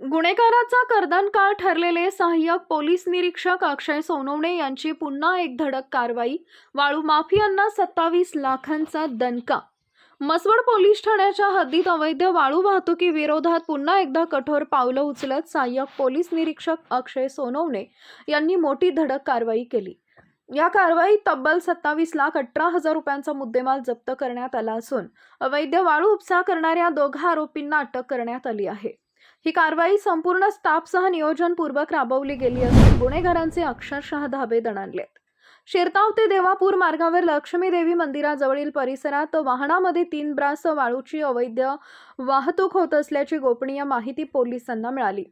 गुन्हेगाराचा कर्दनकाळ ठरलेले सहाय्यक पोलीस निरीक्षक अक्षय सोनवणे यांची पुन्हा एक धडक कारवाई वाळू माफियांना सत्तावीस लाखांचा दणका. मसवड पोलीस ठाण्याच्या हद्दीत अवैध वाळू वाहतुकी विरोधात पुन्हा एकदा कठोर पावलं उचलत सहाय्यक पोलीस निरीक्षक अक्षय सोनवणे यांनी मोठी धडक कारवाई केली. या कारवाईत तब्बल सत्तावीस लाख अठरा हजार रुपयांचा मुद्देमाल जप्त करण्यात आला असून अवैध वाळू उपसा करणाऱ्या दोघा आरोपींना अटक करण्यात आली आहे. ही कारवाई संपूर्ण स्टाफसह नियोजनपूर्वक राबवली गेली असून गुन्हेगारांचे अक्षरशः धाबे दणाणलेत. शिरताव ते देवापूर मार्गावर लक्ष्मी देवी मंदिराजवळील परिसरात वाहनामध्ये तीन ब्रास वाळूची अवैध वाहतूक होत असल्याची गोपनीय माहिती पोलिसांना मिळाली.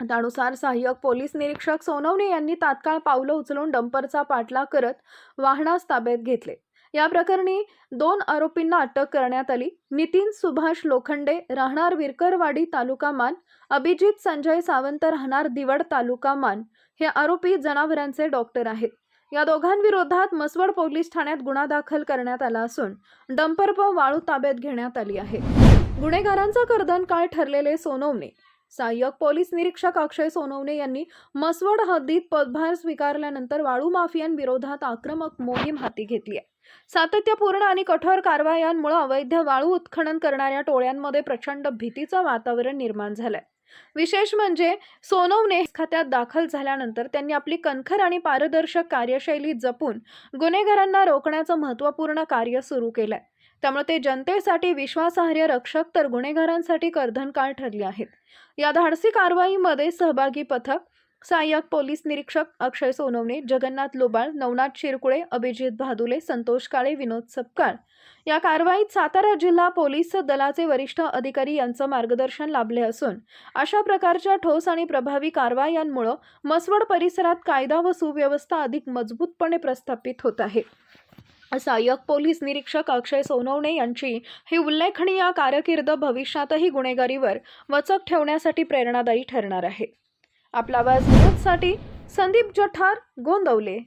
त्यानुसार सहाय्यक पोलीस निरीक्षक सोनवणे यांनी तात्काळ पावलं उचलून डंपरचा पाठलाग करत वाहनास ताब्यात घेतले. या प्रकरणी दोन आरोपींना अटक करण्यात आली. नितीन सुभाष लोखंडे राहणार विरकरवाडी तालुका मान अभिजित संजय सावंत राहणार दिवड तालुका मान हे आरोपी जनावरांचे डॉक्टर आहेत. या दोघांविरोधात मसवड पोलीस ठाण्यात गुन्हा दाखल करण्यात आला असून डंपर व वाळू ताब्यात घेण्यात आली आहे. गुन्हेगारांचा कर्दन काळ ठरलेले सोनवणे. सहाय्यक पोलीस निरीक्षक अक्षय सोनवणे यांनी मसवड हद्दीत पदभार स्वीकारल्यानंतर वाळू माफियांविरोधात आक्रमक मोहीम हाती घेतली आहे. सातत्यपूर्ण आणि कठोर कारवायांमुळे अवैध वाळू उत्खनन करणाऱ्या टोळ्यांमध्ये प्रचंड भीतीचं वातावरण निर्माण झालंय. विशेष म्हणजे सोनवणे खात्यात दाखल झाल्यानंतर त्यांनी आपली कणखर आणि पारदर्शक कार्यशैली जपून गुन्हेगारांना रोखण्याचं महत्त्वपूर्ण कार्य सुरू केलंय. त्यामुळे ते जनतेसाठी विश्वासार्ह रक्षक तर गुन्हेगारांसाठी कर्धनकाळ ठरले आहेत. या धाडसी कारवाईमध्ये सहभागी पथक सहाय्यक पोलीस निरीक्षक अक्षय सोनवणे जगन्नाथ लोबाळ नवनाथ शिरकुळे अभिजित भादुले संतोष काळे विनोद सपकाळ. या कारवाईत सातारा जिल्हा पोलीस दलाचे वरिष्ठ अधिकारी यांचं मार्गदर्शन लाभले असून अशा प्रकारच्या ठोस आणि प्रभावी कारवायांमुळं मसवड परिसरात कायदा व सुव्यवस्था अधिक मजबूतपणे प्रस्थापित होत आहे. सहाय्यक पोलीस निरीक्षक अक्षय सोनवणे यांची ही उल्लेखनीय कारकीर्द भविष्यातही गुन्हेगारीवर वचक ठेवण्यासाठी प्रेरणादायी ठरणार आहे. आपला आवाज न्यूजसाठी संदीप जठार गोंदवले.